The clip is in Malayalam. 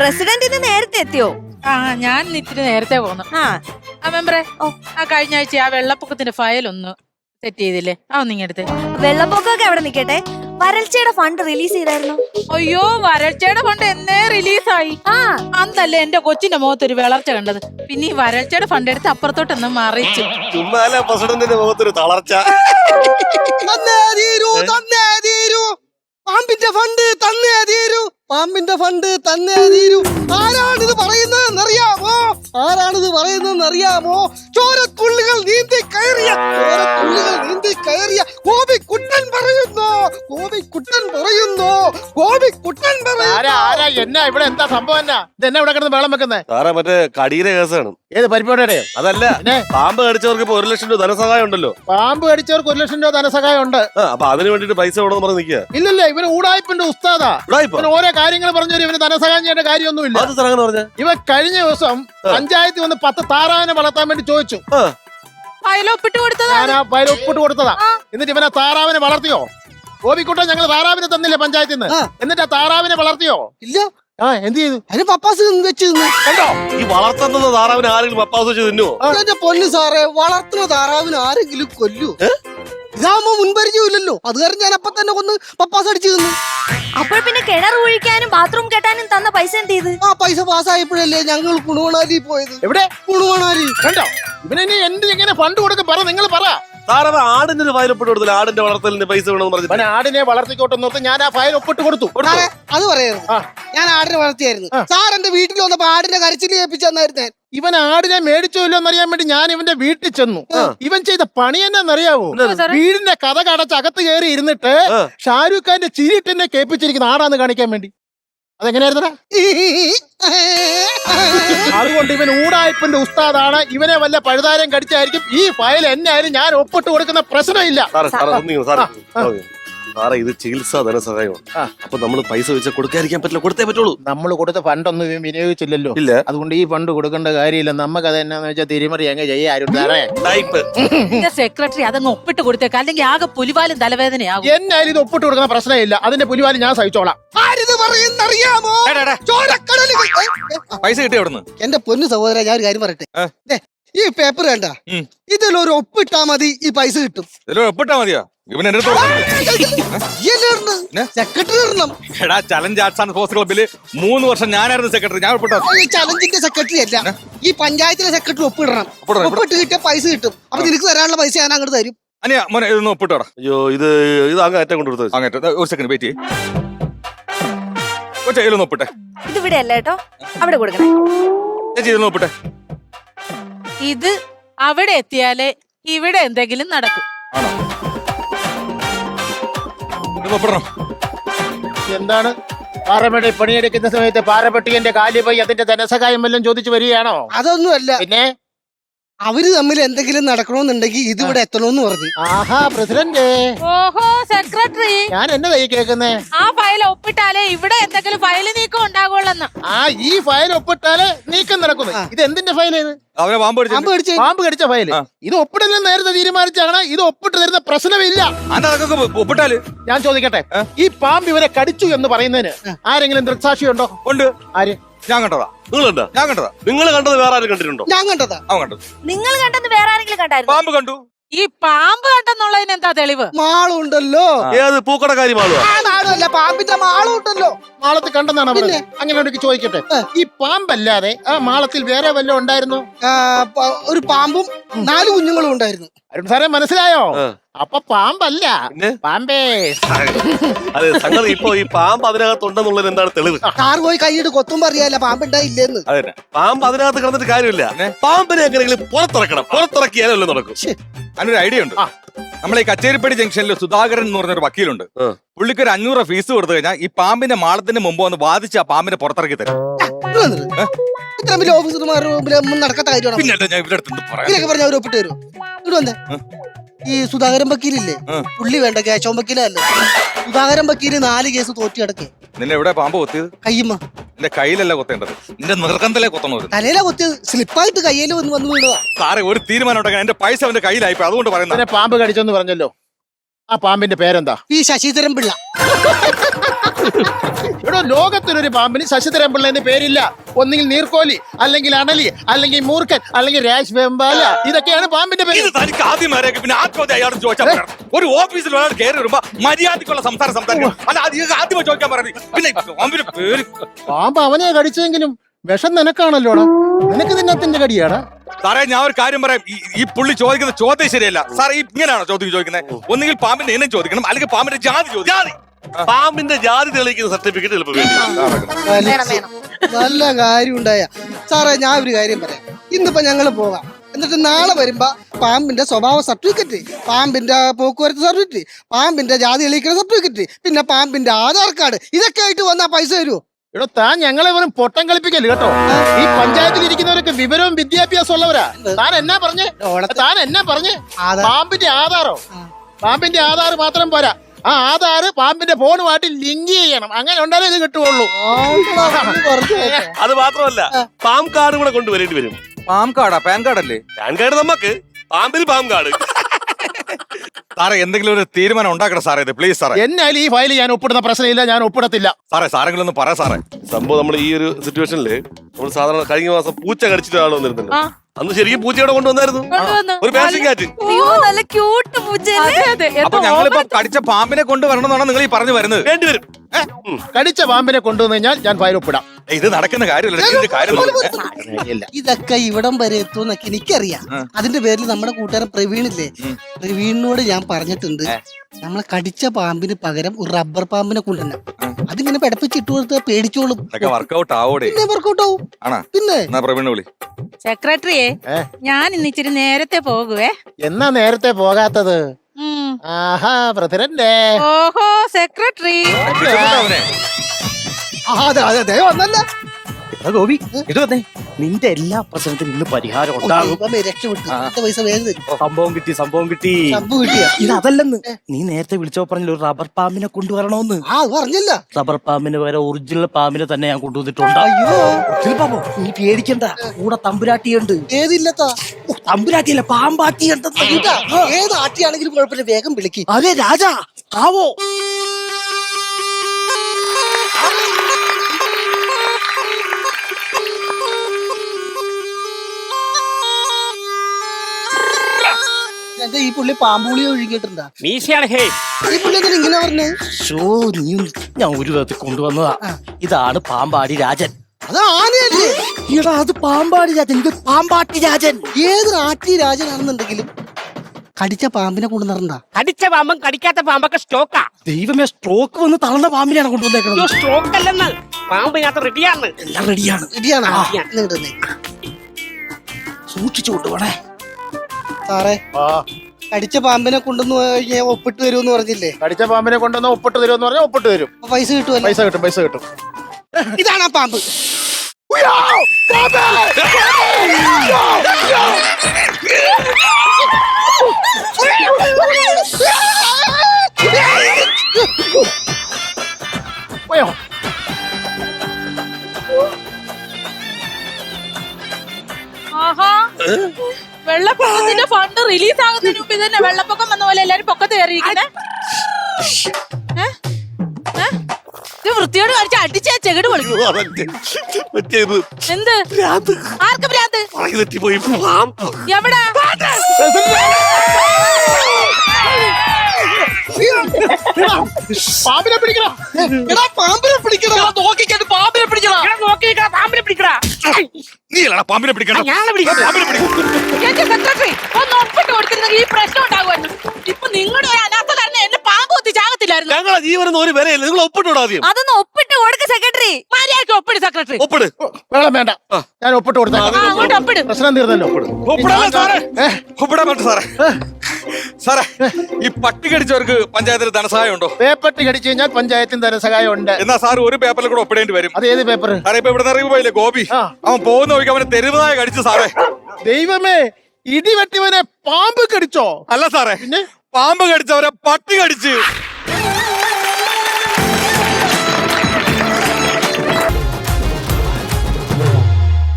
പ്രസിഡന്റ് ഇന്ന് നേരത്തെ എത്തിയോ? ആ ഞാൻ ഇത്തിരി നേരത്തെ പോന്നു. ആ. ആ ഓ ആ കഴിഞ്ഞ ആഴ്ച ആ വെള്ളപ്പൊക്കത്തിന്റെ ഫയൽ ഒന്ന് സെറ്റ് ചെയ്തില്ലേ? ആ ഒന്ന് വെള്ളപ്പൊക്കൊക്കെ വെള്ളപ്പൊക്കമൊക്കെ അവിടെ നിക്കട്ടെ വരൾച്ചയുടെ ഫണ്ട് റിലീസ് ചെയ്തായിരുന്നു. അയ്യോ വരൾച്ചയുടെ ഫണ്ട് എന്നേ റിലീസായി ആ. അന്നല്ലേ എന്റെ കൊച്ചിന്റെ മുഖത്ത് ഒരു വിളർച്ച കണ്ടത്. പിന്നെ ഈ വരൾച്ചയുടെ ഫണ്ട് എടുത്ത് അപ്പുറത്തോട്ടൊന്ന് മറിച്ചു. ചുമ്മാല പ്രസിഡന്റിന്റെ മുഖത്തൊരു തളർച്ച? തന്നേ തീരൂ തന്നേ തീരൂ. പാമ്പിന്റെ ഫണ്ട് തന്നെ തീരൂ. പാമ്പിന്റെ ഫണ്ട് തന്നെ തീരൂ. ആരാണിത് പറയുന്നതെന്നറിയാമോ? ആരാണിത് പറയുന്നതെന്നറിയാമോ? ചോരത്തുള്ളികൾ നീന്തി കയറിയ ചോരത്തുള്ളികൾ നീന്തി കയറിയ ഗോപിക്കുട്ടൻ പറയുന്നു. ഗോപിക്കുട്ടൻ കുട്ടൻ പറയുന്നു. ആരാ എന്നാ ഇവിടെ എന്താ സംഭവം എന്നാ? ഇതെന്നാ ഇവിടെ കിടന്ന് വെള്ളം വെക്കുന്നേ? സാറേ മറ്റേ കടിയുടെ കേസാണ്. ഏത് പരിപാടിയുടെയോ അതല്ല പിന്നെ? പാമ്പ് കടിച്ചവർക്ക് ഇപ്പൊ ഒരു ലക്ഷം രൂപ ധനസഹായം ഉണ്ടല്ലോ. പാമ്പ് കടിച്ചവർക്ക് ഒരു ലക്ഷം രൂപ ധനസഹായം ഉണ്ട്. ആ അപ്പൊ അതിന് വേണ്ടിട്ട് പൈസ വേണമെന്ന് പറഞ്ഞ് നിൽക്കുക? ഇല്ലല്ല ഇവന് ഊടായ്പിന്റെ ഉസ്താദാ. ഇവന് ഓരോ കാര്യങ്ങൾ പറഞ്ഞു തരും ഇവന് ധനസഹായം ചെയ്യേണ്ട കാര്യമൊന്നുമില്ല. അത് സാർ അങ്ങനെ പറഞ്ഞ? ഇവ കഴിഞ്ഞ ദിവസം പഞ്ചായത്തിൽ വന്ന് പത്ത് താറാവിനെ വളർത്താൻ വേണ്ടി ചോദിച്ചു. ഫയൽ കൊടുത്തതാ. ഞാൻ ആ ഫയൽ ഒപ്പിട്ട് കൊടുത്തതാ എന്നിട്ട് ഇവനെ താറാവിനെ വളർത്തിയോ? ഗോപിക്കുട്ടൻ ഞങ്ങൾ താറാവിനെ തന്നില്ല പഞ്ചായത്തിൽ നിന്ന്. എന്നിട്ട് ആ താറാവിനെ വളർത്തിയോ? ഇല്ല. ആ എന്ത് ചെയ്തു? അതിന് പപ്പാസ് വെച്ച് തിന്നു കണ്ടോ? ഈ വളർത്തുന്നത് താറാവിന് ആരെങ്കിലും പപ്പാസ് വെച്ച് തിന്നുവോ? എന്റെ പൊന്നു സാറേ വളർത്തുന്ന താറാവിന് ആരെങ്കിലും കൊല്ലൂ. ഇതാകുമ്പോ മുൻപരിചയമില്ലല്ലോ. അത് കാരണം ഞാൻ അപ്പൊ തന്നെ കൊന്ന് പപ്പാസ് അടിച്ചു തിന്നു. അപ്പോൾ പിന്നെ കിണർ ഒഴിക്കാനും ബാത്റൂം കെട്ടാനും തന്ന പൈസ എന്ത് ചെയ്ത്? ആ പൈസ പാസ്സായപ്പോഴല്ലേ ഞങ്ങൾ കുണുവണാലി പോയത്? എവിടെ? കുണുവണാലി. കണ്ടോ? ഇവനെ എന്ത് എങ്ങനെ ഫണ്ട് കൊടുക്കും? പറ നിങ്ങൾ പറ. സാറേ അവൻ ആടിന്റെ ഒരു ഫയൽ ഒപ്പിട്ട് കൊടുത്തില്ല ആടിന്റെ വളർത്തലിന് പൈസ വേണമെന്ന് അവൻ ഞാൻ ആടിനെ വളർത്തിക്കോട്ടെ ഓർത്ത് ഞാൻ ആ ഫയൽ ഒപ്പിട്ട് കൊടുത്തു. സാറേ അത് പറയരുത് ആ. ഞാൻ ആടിനെ വളർത്തിയായിരുന്നു. സാർ എന്റെ വീട്ടിൽ വന്നപ്പോ ആടിന്റെ കരച്ചിൽ ഏൽപ്പിച്ചു തന്നായിരുന്നു ഞാൻ. ഇവൻ ആടിനെ മേടിച്ചോ ഇല്ലോ എന്നറിയാൻ വേണ്ടി ഞാൻ ഇവന്റെ വീട്ടിൽ ചെന്നു. ഇവൻ ചെയ്ത പണി എന്നാന്നറിയാവോ? വീടിന്റെ കഥ കടച്ച് അകത്ത് കയറി ഇരുന്നിട്ട്. ഷാരൂഖ് ഖാന്റെ ചിരിട്ട് എന്നെ കേൾപ്പിച്ചിരിക്കുന്ന. ആടാന്ന് കാണിക്കാൻ വേണ്ടി. അതെങ്ങനെയായിരുന്നടാ? അതുകൊണ്ട് ഇവൻ ഊടായ്പന്റെ ഉസ്താദാണ്. ഇവനെ വല്ല പഴുതാരം കടിച്ചായിരിക്കും. ഈ ഫയൽ എന്നായാലും ഞാൻ ഒപ്പിട്ട് കൊടുക്കുന്ന പ്രശ്നമില്ല. സാറേ സാറേ ഒന്നിങ്ങ് സാറേ. സാറേ, സാറേ ഇത് ചികിത്സാ ധനസഹായമാണ്. ആ. അപ്പൊ നമ്മൾ പൈസ വെച്ച് കൊടുക്കാതിരിക്കാൻ പറ്റില്ല. കൊടുത്തേ പറ്റുള്ളൂ. നമ്മൾ കൊടുത്ത ഫണ്ടൊന്നും ഇവൻ വിനിയോഗിച്ചില്ലല്ലോ. ഇല്ല. അതുകൊണ്ട് ഈ ഫണ്ട് കൊടുക്കേണ്ട കാര്യമില്ല. നമുക്ക് അത് എന്നാന്ന് വെച്ചാൽ തിരിമറി അങ്ങ് ചെയ്യാരും സാറേ. ടൈപ്പ്. എന്റെ സെക്രട്ടറി അതങ്ങ് ഒപ്പിട്ട് കൊടുത്തേക്കാം. അല്ലെങ്കിൽ ആകെ പുലിവാലും തലവേദനയാകും. എന്നായാലും ഇത് ഒപ്പിട്ട് കൊടുക്കുന്ന പ്രശ്നമില്ല. അതിന്റെ പുലിവാലി ഞാൻ സഹിച്ചോളാം. ആരിത് പറയുന്നറിയാമോ? ചോരക്കടലിൽ പൈസ കിട്ടി അവിടുന്ന്? എന്റെ പൊന്നു സഹോദര ഞാൻ ഒരു കാര്യം പറയട്ടെ? ദേ, ഈ പേപ്പർ വേണ്ട ഉം. ഇതിലൊരു ഒപ്പിട്ടാ മതി ഈ പൈസ കിട്ടും. ഇതിൽ ഒപ്പിട്ടാ മതിയോ? ഇവൻ എന്റെ അടുത്ത് പറഞ്ഞു. പിന്നെ? സെക്രട്ടറി ഇടണം. എടാ ചലഞ്ച് ആർട്സ് ആൻഡ് സ്പോർട്സ് ക്ലബിൽ മൂന്ന് വർഷം ഞാനായിരുന്നു സെക്രട്ടറി ഞാൻ ഒപ്പിട്ടോ? ഈ ചലഞ്ചിന്റെ സെക്രട്ടറി അല്ല. ഈ പഞ്ചായത്തിലെ സെക്രട്ടറി ഒപ്പിടണം. ഒപ്പിടണം, ഒപ്പിട്ട് കിട്ടിയ പൈസ കിട്ടും. അപ്പൊ നിനക്ക് തരാനുള്ള പൈസ ഞാൻ അങ്ങോട്ട് തരും. അനിയ മോനെ ഇതൊന്ന് ഒപ്പിട്ടോടാ. അയ്യോ ഇത് ഇത് അങ്ങ് അറ്റം കൊണ്ടു കൊടുത്തത് അങ്ങേറ്റ ഒരു സെക്കൻഡ് വെയിറ്റ് കൊച്ചേ ഇതിലൊന്ന് ഒപ്പിട്ടെ. ഇത് ഇവിടെ അല്ല കേട്ടോ. അവിടെ കൊടുക്കണേ. ചേച്ചി ഒപ്പിട്ടെ. ഇത് അവിടെ എത്തിയാലേ ഇവിടെ എന്തെങ്കിലും നടക്കും. ആണോ? ഇത് എന്താണ്? പാറപ്പെട്ടി പണിയെടുക്കുന്ന സമയത്ത് പാറപ്പെട്ടിന്റെ കാലിപോയി അതിന്റെ ധനസഹായം വല്ലതും ചോദിച്ചു വരികയാണോ? അതൊന്നുമല്ല. പിന്നെ? അവർ തമ്മിൽ എന്തെങ്കിലും നടക്കണമെന്നുണ്ടെങ്കിൽ ഇതിവിടെ എത്തണമെന്ന് പറഞ്ഞു. ആഹാ പ്രസിഡന്റ്. ഓഹോ സെക്രട്ടറി. ഞാൻ എന്നതായി കേൾക്കുന്നേ. ആ ഫയൽ ഒപ്പിട്ടാലേ ഇവിടെ എന്തെങ്കിലും ഫയൽ നീക്കം ഉണ്ടാകുള്ളെന്ന്. ആ ഈ ഫയൽ ഒപ്പിട്ടാലേ നീക്കം നടക്കുന്നു. ഇത് എന്തിന്റെ ഫയലാണ് അവരെ പാമ്പ് പാമ്പ് പാമ്പ് കടിച്ച. ഫയൽ. ഇത് ഒപ്പിടലെന്ന് നേരത്തെ തീരുമാനിച്ചാണ് ഇത് ഒപ്പിട്ട് തരുന്ന പ്രശ്നമില്ല. ഒപ്പിട്ടാൽ? ഞാൻ ചോദിക്കട്ടെ ഈ പാമ്പ് ഇവരെ കടിച്ചു എന്ന് പറയുന്നതിന് ആരെങ്കിലും ദൃക്സാക്ഷിയുണ്ടോ? ഉണ്ട്. ആര്? ഞാൻ കണ്ടതാ. നിങ്ങൾ കണ്ടാ ഞാൻ കണ്ടതാ. നിങ്ങൾ കണ്ടത് വേറെ ആരും കണ്ടിട്ടുണ്ടോ? ഞാൻ കണ്ടതാ. അവൻ കണ്ടത്. നിങ്ങൾ കണ്ടത് വേറെ ആരെങ്കിലും കണ്ടായിരുന്നു? പാമ്പ് കണ്ടു. ഈ പാമ്പ് കണ്ടെന്നുള്ളതിന് എന്താ തെളിവ്? മാളുണ്ടല്ലോ. ഏത് പൂക്കടക്കാരി മാളുവാ? ആ പാമ്പിന്റെ മാളും ഉണ്ടല്ലോ മാളത്ത് കണ്ടെന്നാണ് അവർ പറഞ്ഞത് അങ്ങനെ ഉണ്ടെങ്കിൽ ചോദിക്കട്ടെ. ഈ പാമ്പല്ലാതെ ആ മാളത്തിൽ വേറെ വല്ലതും ഉണ്ടായിരുന്നു? ഒരു പാമ്പും നാല് കുഞ്ഞുങ്ങളും ഉണ്ടായിരുന്നു. അരുൺ സാറേ മനസ്സിലായോ. അപ്പൊ പാമ്പല്ല. പാമ്പേ. അതെ സംഗതി ഇപ്പൊ ഈ പാമ്പ് അതിനകത്തുണ്ടെന്നുള്ളത് എന്താണ് തെളിവ്? കാർ പോയി കൈയിട്ട് കൊത്തും അറിയാല്ല പാമ്പുണ്ടായില്ലെന്ന്. അതന്നെ പാമ്പ് അതിനകത്ത് കിടന്നിട്ട് കാര്യമില്ല? പാമ്പിനെ എങ്ങനെയെങ്കിലും പുറത്തിറക്കണം. പുറത്തിറക്കിയാലും നടക്കും. അതിനൊരു ഐഡിയ ഉണ്ട്. ആ. നമ്മളെ ഈ കച്ചേരിപ്പടി ജംഗ്ഷനിൽ സുധാകരൻ എന്ന് പറഞ്ഞൊരു വക്കീലുണ്ട്. പുള്ളിക്ക് ഒരു അഞ്ഞൂറ് ഫീസ് കൊടുത്തു കഴിഞ്ഞാൽ ഈ പാമ്പിന്റെ മാളത്തിന് മുമ്പ് വന്ന് വാദിച്ച് ആ പാമ്പിനെ പുറത്തിറക്കി തരും. ഇത്ര വലിയ നടക്കാത്ത കാര്യമാണ്? പിന്നെ ഞാൻ ഇവരുടെ അടുത്ത് പറയാം. ഇതിനൊക്കെ പറഞ്ഞ അവർ ഒപ്പിട്ട് തരും. ഇവിടെ വന്നേ. ഈ സുധാകരൻ വക്കീലില്ലേ? പുള്ളി വേണ്ട കേശവൻ വക്കീലല്ലേ സുധാകരൻ വക്കീൽ നാല് കേസ് തോറ്റി കിടക്കേ നിന്നെ എവിടെ പാമ്പ് കൊത്തിയത്? കയ്യമ്മ. നിന്റെ കയ്യിലല്ല കൊത്തേണ്ടത്. നിന്റെ നിർഗന്ധലെ കൊത്തണത്. തലയിലാ കൊത്തി സ്ലിപ്പായിട്ട് കയ്യിൽ വന്ന് വന്ന് വീണതാ. സാറേ ഒരു തീരുമാനം ഉണ്ടാക്കാൻ എന്റെ പൈസ അവന്റെ കയ്യിലായി അതുകൊണ്ട് പറയുന്നത്. പാമ്പ് കടിച്ചെന്ന് പറഞ്ഞല്ലോ. ആ പാമ്പിന്റെ പേരെന്താ? ഈ ശശിധരൻ പിള്ള. ഇവിടെ ലോകത്തിനൊരു പാമ്പിന് ശശിധരൻ പിള്ളേന്റെ പേരില്ല. ഒന്നെങ്കിൽ നീർക്കോലി അല്ലെങ്കിൽ അണലി അല്ലെങ്കിൽ മൂർഖൻ അല്ലെങ്കിൽ രാജ് വെമ്പാല. ഇതൊക്കെയാണ് പാമ്പിന്റെ പേര്. ഇത് തനിക്ക് ആദ്യം അറിയാം പിന്നെ ആ ചോദ്യം അയാൾ ചോദിച്ചാൽ ഒരു ഓഫീസിൽ ഒരാൾ കയറി വരുമ്പോ മര്യാദക്കുള്ള സംസാരം സംസാരിക്കും അല്ല അത് ഇത് ആദ്യമേ ചോദിക്കാൻ പറയുന്നത് പിന്നെ പാമ്പിന്റെ പേര്. പാമ്പ് അവനെ കടിച്ചെങ്കിലും വിഷം നിനക്കാണല്ലോ നിനക്ക് നിന്നത്തിന്റെ കടിയാണ് സാറേ ഞാൻ ഒരു കാര്യം പറയാം. ഈ- പുള്ളി ചോദിക്കുന്ന ചോദ്യം ശരിയല്ല. സാറേ ഇങ്ങനെയാണോ ചോദ്യം ചോദിക്കുന്നത്? ഒന്നുകിൽ പാമ്പിന്റെ ഇനം ചോദിക്കണം അല്ലെങ്കിൽ പാമ്പിന്റെ ജാതി ചോദിക്കണം. ജാതി. പാമ്പിന്റെ ജാതി തെളിയിക്കുന്ന സർട്ടിഫിക്കറ്റ് നല്ല കാര്യം ഉണ്ടായ സാറേ ഞാൻ ഒരു കാര്യം പറയാം. ഇന്നിപ്പോ ഞങ്ങൾ പോകാം. എന്നിട്ട് നാളെ വരുമ്പോ പാമ്പിന്റെ സ്വഭാവ സർട്ടിഫിക്കറ്റ് പാമ്പിന്റെ പോക്കുവരത്ത് സർട്ടിഫിക്കറ്റ് പാമ്പിന്റെ ജാതി തെളിയിക്കുന്ന സർട്ടിഫിക്കറ്റ് പിന്നെ പാമ്പിന്റെ ആധാർ കാർഡ് ഇതൊക്കെ ആയിട്ട് വന്നാ പൈസ തരുമോ ഇവിടെ താൻ ഞങ്ങളെ വെറും പൊട്ടം കളിപ്പിക്കൽ കേട്ടോ? ഈ പഞ്ചായത്തിൽ ഇരിക്കുന്നവരൊക്കെ വിവരവും വിദ്യാഭ്യാസം ഉള്ളവരാ താൻ എന്നാ പറഞ്ഞേ? താൻ എന്നാ പറഞ്ഞേ? പാമ്പിന്റെ ആധാറോ? പാമ്പിന്റെ ആധാർ മാത്രം പോരാ. ആ ആധാർ പാമ്പിന്റെ ഫോണുമായിട്ട് ലിങ്ക് ചെയ്യണം. അങ്ങനെ ഉണ്ടാലേ ഇത് കിട്ടുള്ളൂ അത് മാത്രമല്ല പാം കാർഡ് കൂടെ കൊണ്ടുവരേണ്ടി വരും. പാം കാർഡാ? പാൻ കാർഡ് അല്ലേ പാൻ കാർഡ് നമുക്ക് പാമ്പിൽ പാം കാർഡ്. സാറേ എന്തെങ്കിലും ഒരു തീരുമാനം ഉണ്ടാക്കണം സാറേ ഇത്. പ്ലീസ് സാറേ. എന്നാൽ ഈ ഫയൽ ഞാൻ ഒപ്പിടുന്ന പ്രശ്നമില്ല ഞാൻ ഒപ്പിടത്തില്ല. സാറേ സാറെങ്കിലും ഒന്ന് പറയാം സാറേ. സംഭവം നമ്മൾ ഈ ഒരു സിറ്റുവേഷനിൽ നമ്മൾ സാധാരണ കഴിഞ്ഞ മാസം പൂച്ച കടിച്ചിട്ട് ആൾ വന്നിരുന്നുണ്ട് ആ. അന്ന് ശരിക്കും പൂച്ചയോടെ കൊണ്ടുവന്നായിരുന്നു കൊണ്ടുവന്നു. ഒരു പേർഷ്യൻ കാറ്റ് അയ്യോ നല്ല ക്യൂട്ട് പൂച്ചയല്ലേ അതെ അതെ. അപ്പൊ എന്തോ ഞങ്ങളിപ്പോ കടിച്ച പാമ്പിനെ കൊണ്ടുവരണമെന്നാണ് നിങ്ങൾ ഈ പറഞ്ഞു വരുന്നത്. വേണ്ടിവരും കടിച്ച പാമ്പിനെ കൊണ്ടുവന്നു കഴിഞ്ഞാൽ ഞാൻ ഫയൽ ഒപ്പിടാം. ഏയ്, ഇത് നടക്കുന്ന കാര്യമല്ല. കാര്യം ഇതൊക്കെ ഇവിടം വരെ എത്തുമെന്നൊക്കെ എനിക്കറിയാം. ആ. അതിന്റെ പേരിൽ നമ്മുടെ കൂട്ടുകാരൻ പ്രവീണില്ലേ? പ്രവീണിനോട് ഞാൻ പറഞ്ഞിട്ടുണ്ട് നമ്മളെ കടിച്ച പാമ്പിന് പകരം ഒരു റബ്ബർ പാമ്പിനെ കൊണ്ടുവരണം. അതിങ്ങനെ പെടപ്പിച്ചിട്ട് ഇട്ട് കൊടുത്താൽ പേടിച്ചോളും വർക്കൗട്ട് ആവോടെ. പിന്നെ വർക്കൗട്ട് ആവും. ആണാ? പിന്നെ? എന്നാ പ്രവീണ വിളി. സെക്രട്ടറിയെ ഏ? ഞാൻ ഇന്ന് ഇച്ചിരി നേരത്തെ പോകുവേ. എന്നാ നേരത്തെ പോകാത്തത്? ഉം. ആഹാ പ്രസിഡന്റ്. ഓഹോ സെക്രട്ടറി. അവനെ. ആ, അതെ അതെ അതെ വന്നല്ല. ഗോപി ഇത് വന്നേ. നിന്റെ എല്ലാ പ്രശ്നത്തിനും ഇന്ന് പരിഹാരം ഉണ്ടാകും. സംഭവം കിട്ടി സംഭവം കിട്ടി. ഇത് അതല്ലെന്ന് നീ നേരത്തെ വിളിച്ചോ പറഞ്ഞില്ല ഒരു റബ്ബർ പാമ്പിനെ അത് പറഞ്ഞില്ല. റബ്ബർ പാമ്പിന് പകരം ഒറിജിനൽ പാമ്പിനെ തന്നെ ഞാൻ കൊണ്ടുവന്നിട്ടുണ്ട്. ഒറിജിനൽ പാമ്പോ? നീ പേടിക്കണ്ട. കൂടെ തമ്പുരാട്ടിയുണ്ട്. ഏതില്ലത്താ? തമ്പുരാട്ടിയല്ല പാമ്പാട്ടിയുണ്ട് ഇതാ, ഏത് ആട്ടിയാണെങ്കിലും കുഴപ്പമില്ല. വേഗം വിളിക്കും. അതെ രാജാ ആവോ. എന്താ ഈ പുള്ളി പാമ്പുളി ഒഴുകിയിട്ടുണ്ടാ. മീശയാണ് ഹേ ഈ പുള്ളി എന്തിനാ ഇങ്ങനെ പറഞ്ഞേ? ഷോ നീ ഞാൻ ഒരു വിധത്തിൽ കൊണ്ടുവന്നതാ. ഇതാണ് പാമ്പാടി രാജൻ. അത് ആനയല്ലേ? എടാ അത് പാമ്പാടി രാജൻ. ഇത് പാമ്പാട്ടി രാജൻ. ഏത് ആട്ടി രാജനാണെന്നുണ്ടെങ്കിലും കടിച്ച പാമ്പിനെ കൊണ്ടുവന്നിട്ടുണ്ടാ കടിച്ച പാമ്പും കടിക്കാത്ത പാമ്പൊക്കെ സ്റ്റോക്കാ. ദൈവമേ സ്ട്രോക്ക് വന്ന് തളർന്ന പാമ്പിനെയാണ് കൊണ്ടുവന്നേക്കുന്നത് സ്റ്റോക്ക് അല്ലെന്ന് പാമ്പിനകത്ത് റെഡിയാണ് എല്ലാം റെഡിയാണ് റെഡിയാണ്. സൂക്ഷിച്ചു കൊണ്ടുപോണേ. സാറേ. കടിച്ച പാമ്പിനെ കൊണ്ടുവന്ന് കഴിഞ്ഞാൽ ഒപ്പിട്ട് തരുമെന്ന് പറഞ്ഞില്ലേ? കടിച്ച പാമ്പിനെ കൊണ്ടുവന്ന് ഒപ്പിട്ട് തരുമെന്ന് പറഞ്ഞാൽ ഒപ്പിട്ട് തരും. അപ്പൊ പൈസ കിട്ടുമല്ലോ? പൈസ കിട്ടും പൈസ കിട്ടും. ഇതാണ് ആ പാമ്പ്. പോയോ ആഹാ. വെള്ളപ്പൊക്കത്തിന്റെ ഫണ്ട് റിലീസ് ആകുന്നതിന് മുമ്പ് തന്നെ വെള്ളപ്പൊക്കം വന്ന പോലെ എല്ലാരും പൊക്കത്ത്? ഇത് വൃത്തിയോട് കാണിച്ച് അടിച്ചാ ചെകിട് പറ്റിയത്? എന്ത്? ആർക്ക് ഭ്രാന്ത്? എവിടെ? പാമ്പിനെ പിടിക്കണം? എടാ പാമ്പിനെ പിടിക്കണം? നോക്കിക്കണ്ട് പാമ്പിനെ നീ അല്ലടാ പാമ്പിനെ പിടിക്കണം പാമ്പിനെ പിടിക്കണം എന്റെ സെക്രട്ടറി ഒന്ന് ഒപ്പിട്ട് കൊടുത്തിരുന്നെങ്കിൽ ഈ പ്രശ്നം ഉണ്ടാകുമായിരുന്നു ഇപ്പൊ നിങ്ങളുടെ ഒരു അനാഥ കാരണം എന്നെ പാമ്പ് കുത്തി ഞങ്ങളെ ജീവനൊന്നും ഒരു വിലയില്ല. നിങ്ങൾ ഒപ്പിട്ടോടാ ആദ്യം. അതൊന്ന് ഒപ്പിട്ട് കൊടുക്ക സെക്രട്ടറി മര്യാദയ്ക്ക് ഒപ്പിട് സെക്രട്ടറി ഒപ്പിട്. വേണം വേണ്ട. ഞാൻ ഒപ്പിട്ട് ആ അങ്ങോട്ട് ഒപ്പിട്. പ്രശ്നം തീർന്നല്ലോ. ഒപ്പിടല്ല സാറേ? ഒപ്പിടാൻ പറ്റും സാറേ. സാറേ ഈ പട്ടികടിച്ചവർക്ക് പഞ്ചായത്തിൽ ധനസഹായം ഉണ്ടോ? പേപ്പട്ടി കടിച്ചു കഴിഞ്ഞാൽ പഞ്ചായത്തിന് ധനസഹായം ഉണ്ട്. എന്നാ സാർ ഒരു പേപ്പറിൽ കൂടെ ഒപ്പിടേണ്ടി വരും. അത് ഏത് പേപ്പർ സാറേ ഇപ്പൊ ഇവിടെ നിന്ന് പോയില്ലേ ഗോപി? ആ. അവൻ പോകുന്ന നോക്കി അവന് തെരുവുനായ കടിച്ചു സാറേ. ദൈവമേ ഇടിവെട്ടിവനെ പാമ്പ് കടിച്ചോ? അല്ല സാറേ പിന്നെ? പാമ്പ് കടിച്ചവരെ പട്ടി കടിച്ച്.